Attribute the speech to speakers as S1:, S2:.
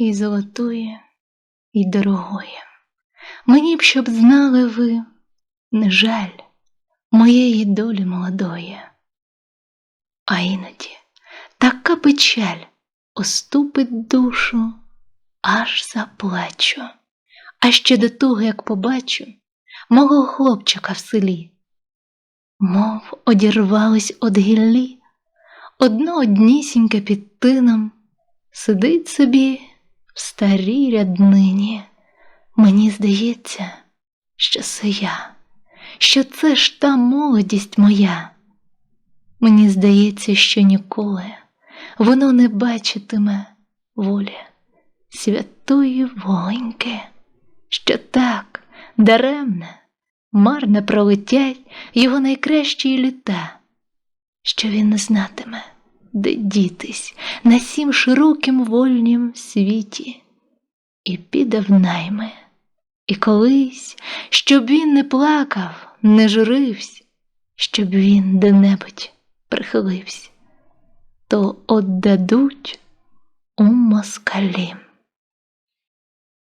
S1: і золотує, і дорогоє. Мені б, щоб знали ви, не жаль моєї долі молодої. А іноді така печаль оступить душу, аж заплачу. А ще до того, як побачу мого хлопчика в селі, мов одірвались од гіллі, одно однісіньке під тином, сидить собі в старій ряднині. Мені здається, що це я, що це ж та молодість моя. Мені здається, що ніколи воно не бачитиме волі святої воленьки, що так даремне, марне пролетять його найкращі літа, що він не знатиме, де дітись на сім широким вольнім світі, і піде в найми. І колись, щоб він не плакав, не журився, щоб він де-небудь прихилився, то отдадуть у москалі.